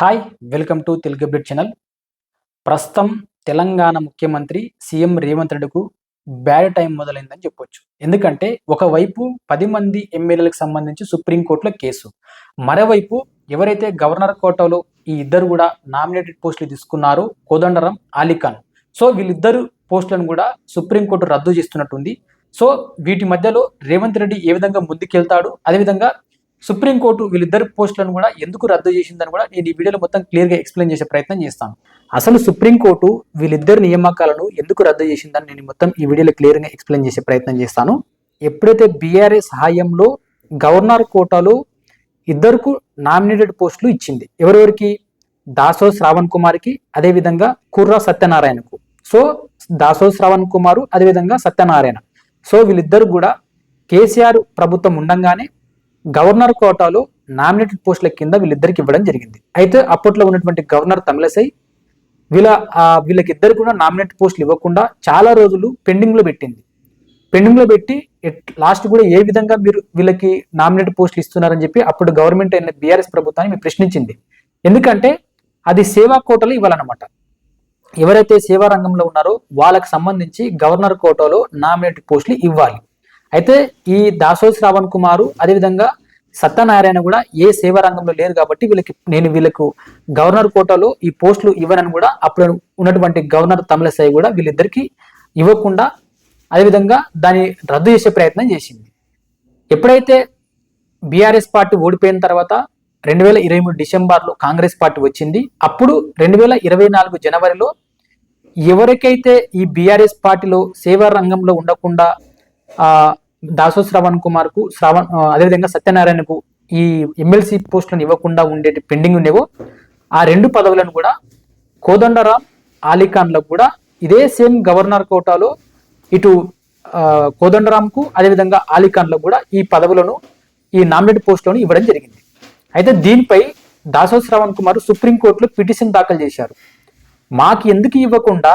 Hi welcome to Telugu update channel ప్రస్తుతం తెలంగాణ ముఖ్యమంత్రి CM Revanth రెడ్డికు బ్యాడ్ టైం మొదలైందని చెప్పొచ్చు. ఎందుకంటే ఒకవైపు పది మంది ఎమ్మెల్యేలకు సంబంధించి సుప్రీంకోర్టులో కేసు. మరోవైపు ఎవరైతే గవర్నర్ కోటాలో ఈ ఇద్దరు కూడా నామినేటెడ్ పోస్టులు తీసుకున్నారో కోదండరం అలీఖాన్ సో వీళ్ళిద్దరు పోస్టులను కూడా సుప్రీంకోర్టు రద్దు చేస్తున్నట్టుంది. సో వీటి మధ్యలో రేవంత్ రెడ్డి ఏ విధంగా ముందుకెళ్తాడు అదేవిధంగా సుప్రీంకోర్టు వీళ్ళిద్దరు పోస్టులను కూడా ఎందుకు రద్దు చేసిందని కూడా నేను ఈ వీడియోలో మొత్తం క్లియర్గా ఎక్స్ప్లెయిన్ చేసే ప్రయత్నం చేస్తాను. అసలు సుప్రీంకోర్టు వీళ్ళిద్దరు నియామకాలను ఎందుకు రద్దు చేసిందని నేను మొత్తం ఈ వీడియోలో క్లియర్గా ఎక్స్ప్లెయిన్ చేసే ప్రయత్నం చేస్తాను. ఎప్పుడైతే బీఆర్ఏ సహాయంలో గవర్నర్ కోటాలో ఇద్దరుకు నామినేటెడ్ పోస్టులు ఇచ్చింది ఎవరెవరికి? దాసో శ్రావణ్ కుమార్కి అదేవిధంగా కుర్రా సత్యనారాయణకు. సో దాసో శ్రావణ్ కుమారు అదేవిధంగా సత్యనారాయణ. సో వీళ్ళిద్దరు కూడా కేసీఆర్ ప్రభుత్వం ఉండంగానే గవర్నర్ కోటాలో నామినేటెడ్ పోస్టుల కింద వీళ్ళిద్దరికి ఇవ్వడం జరిగింది. అయితే అప్పట్లో ఉన్నటువంటి గవర్నర్ తమిళసై వీళ్ళ వీళ్ళకిద్దరు కూడా నామినేట్ పోస్టులు ఇవ్వకుండా చాలా రోజులు పెండింగ్లో పెట్టింది. పెండింగ్లో పెట్టి లాస్ట్ కూడా ఏ విధంగా మీరు వీళ్ళకి నామినేట్ పోస్టులు ఇస్తున్నారని చెప్పి అప్పుడు గవర్నమెంట్ అయిన బీఆర్ఎస్ ప్రభుత్వాన్ని మీరు ప్రశ్నించింది. ఎందుకంటే అది సేవా కోటలు ఇవ్వాలన్నమాట. ఎవరైతే సేవా రంగంలో ఉన్నారో వాళ్ళకి సంబంధించి గవర్నర్ కోటాలో నామినేట్ పోస్టులు ఇవ్వాలి. అయితే ఈ దాసో శ్రావణ్ కుమారు అదేవిధంగా సత్యనారాయణ కూడా ఏ సేవా రంగంలో లేరు కాబట్టి వీళ్ళకి నేను వీళ్ళకు గవర్నర్ కోటాలో ఈ పోస్టులు ఇవ్వనని కూడా అప్పుడు ఉన్నటువంటి గవర్నర్ తమిళసాయి కూడా వీళ్ళిద్దరికి ఇవ్వకుండా అదేవిధంగా దాన్ని రద్దు చేసే ప్రయత్నం చేసింది. ఎప్పుడైతే బీఆర్ఎస్ పార్టీ ఓడిపోయిన తర్వాత రెండు వేల ఇరవై మూడు డిసెంబర్లో కాంగ్రెస్ పార్టీ వచ్చింది అప్పుడు రెండు వేల ఇరవై నాలుగు జనవరిలో ఎవరికైతే ఈ బీఆర్ఎస్ పార్టీలో సేవా రంగంలో ఉండకుండా దాసో శ్రవణ్ కుమార్కు శ్రవణ్ అదేవిధంగా సత్యనారాయణకు ఈ ఎమ్మెల్సీ పోస్టులను ఇవ్వకుండా ఉండేటి పెండింగ్ ఉండేవో ఆ రెండు పదవులను కూడా కోదండరాం ఆలీఖాన్లకు కూడా ఇదే సేమ్ గవర్నర్ కోటాలో ఇటు కోదండరాంకు అదేవిధంగా ఆలీఖాన్లకు కూడా ఈ పదవులను ఈ నామినేట్ పోస్టులను ఇవ్వడం జరిగింది. అయితే దీనిపై దాసో శ్రవణ్ కుమార్ సుప్రీంకోర్టులో పిటిషన్ దాఖలు చేశారు. మాకు ఎందుకు ఇవ్వకుండా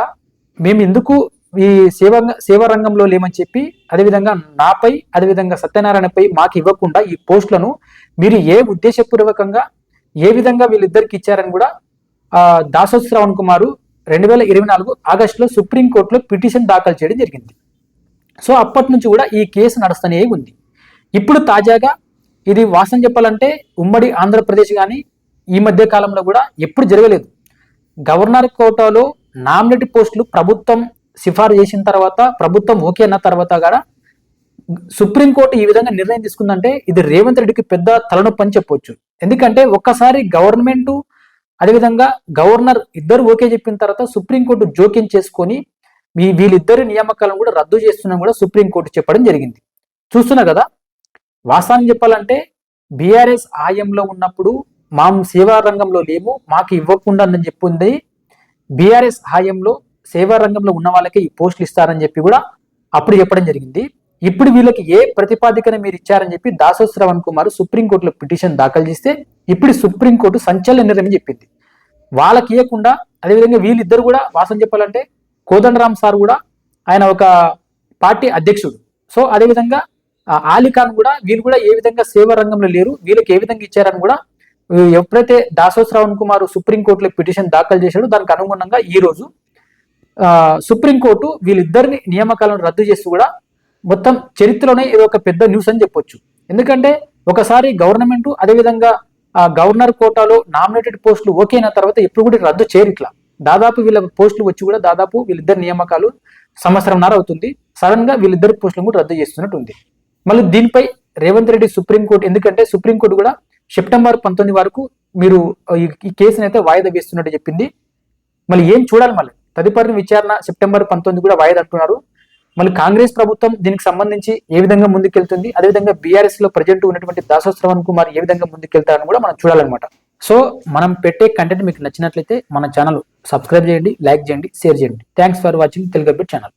మేము ఎందుకు ఈ సేవ సేవా రంగంలో లేమని చెప్పి అదేవిధంగా నాపై అదేవిధంగా సత్యనారాయణపై మాకు ఇవ్వకుండా ఈ పోస్టులను మీరు ఏ ఉద్దేశపూర్వకంగా ఏ విధంగా వీళ్ళిద్దరికి ఇచ్చారని కూడా దాసో శ్రవణ్ కుమారు రెండు వేల ఇరవై నాలుగు ఆగస్టులో సుప్రీంకోర్టులో పిటిషన్ దాఖలు చేయడం జరిగింది. సో అప్పటి నుంచి కూడా ఈ కేసు నడుస్తూనే ఉంది. ఇప్పుడు తాజాగా ఇది వాసన చెప్పాలంటే ఉమ్మడి ఆంధ్రప్రదేశ్ కానీ ఈ మధ్య కాలంలో కూడా ఎప్పుడు జరగలేదు. గవర్నర్ కోటాలో నామినేట్ పోస్టులు ప్రభుత్వం సిఫారు చేసిన తర్వాత ప్రభుత్వం ఓకే అన్న తర్వాత కూడా సుప్రీంకోర్టు ఈ విధంగా నిర్ణయం తీసుకుందంటే ఇది రేవంత్ రెడ్డికి పెద్ద తలనొప్పి అని చెప్పొచ్చు. ఎందుకంటే ఒక్కసారి గవర్నమెంట్ అదేవిధంగా గవర్నర్ ఇద్దరు ఓకే చెప్పిన తర్వాత సుప్రీంకోర్టు జోక్యం చేసుకొని మీ వీళ్ళిద్దరి నియామకాలను కూడా రద్దు చేస్తున్నాం కూడా సుప్రీంకోర్టు చెప్పడం జరిగింది. చూస్తున్నా కదా వాస్తవాన్ని చెప్పాలంటే బీఆర్ఎస్ ఆయంలో ఉన్నప్పుడు మా సేవా రంగంలో లేము మాకు ఇవ్వకుండా అని చెప్పింది బీఆర్ఎస్ హాయంలో సేవా రంగంలో ఉన్న వాళ్ళకి ఈ పోస్టులు ఇస్తారని చెప్పి కూడా అప్పుడు చెప్పడం జరిగింది. ఇప్పుడు వీళ్ళకి ఏ ప్రతిపాదికన మీరు ఇచ్చారని చెప్పి దాసో శ్రవణ్ కుమార్ సుప్రీంకోర్టులో పిటిషన్ దాఖలు చేస్తే ఇప్పుడు సుప్రీంకోర్టు సంచలన నిర్ణయం చెప్పింది. వాళ్ళకి ఇవ్వకుండా అదేవిధంగా వీళ్ళిద్దరు కూడా వాసం చెప్పాలంటే కోదండరామ్ సార్ కూడా ఆయన ఒక పార్టీ అధ్యక్షుడు. సో అదేవిధంగా ఆలిఖాన్ కూడా వీళ్ళు కూడా ఏ విధంగా సేవా రంగంలో లేరు వీళ్ళకి ఏ విధంగా ఇచ్చారని కూడా ఎప్పుడైతే దాసో శ్రవణ్ కుమార్ సుప్రీంకోర్టులో పిటిషన్ దాఖలు చేశాడో దానికి అనుగుణంగా ఈ రోజు సుప్రీంకోర్టు వీళ్ళిద్దరిని నియామకాలను రద్దు చేస్తూ కూడా మొత్తం చరిత్రలోనే ఇది ఒక పెద్ద న్యూస్ అని చెప్పొచ్చు. ఎందుకంటే ఒకసారి గవర్నమెంట్ అదేవిధంగా గవర్నర్ కోటాలో నామినేటెడ్ పోస్టులు ఓకే అయిన తర్వాత ఎప్పుడు కూడా రద్దు చేయరు ఇట్లా. దాదాపు వీళ్ళ పోస్టులు వచ్చి కూడా దాదాపు వీళ్ళిద్దరు నియామకాలు సంవత్సరంన్నర అవుతుంది. సడన్గా వీళ్ళిద్దరు పోస్టులు కూడా రద్దు చేస్తున్నట్టు ఉంది మళ్ళీ దీనిపై రేవంత్ రెడ్డి సుప్రీంకోర్టు ఎందుకంటే సుప్రీంకోర్టు కూడా సెప్టెంబర్ పంతొమ్మిది వరకు మీరు ఈ కేసును అయితే వాయిదా వేస్తున్నట్టు చెప్పింది. మళ్ళీ ఏం చూడాలి మళ్ళీ? తదుపరి విచారణ సెప్టెంబర్ పంతొమ్మిది కూడా వాయిదా అంటున్నారు మళ్ళీ కాంగ్రెస్ ప్రభుత్వం దీనికి సంబంధించి ఏ విధంగా ముందుకెళ్తుంది? అదేవిధంగా బీఆర్ఎస్లో ప్రజెంట్ ఉన్నటువంటి దాసో కుమార్ ఏ విధంగా ముందుకెళ్తారని కూడా మనం చూడాలన్నమాట. సో మనం పెట్టే కంటెంట్ మీకు నచ్చినట్లయితే మన ఛానల్ సబ్స్క్రైబ్ చేయండి లైక్ చేయండి షేర్ చేయండి. Thanks for watching Telugu channel.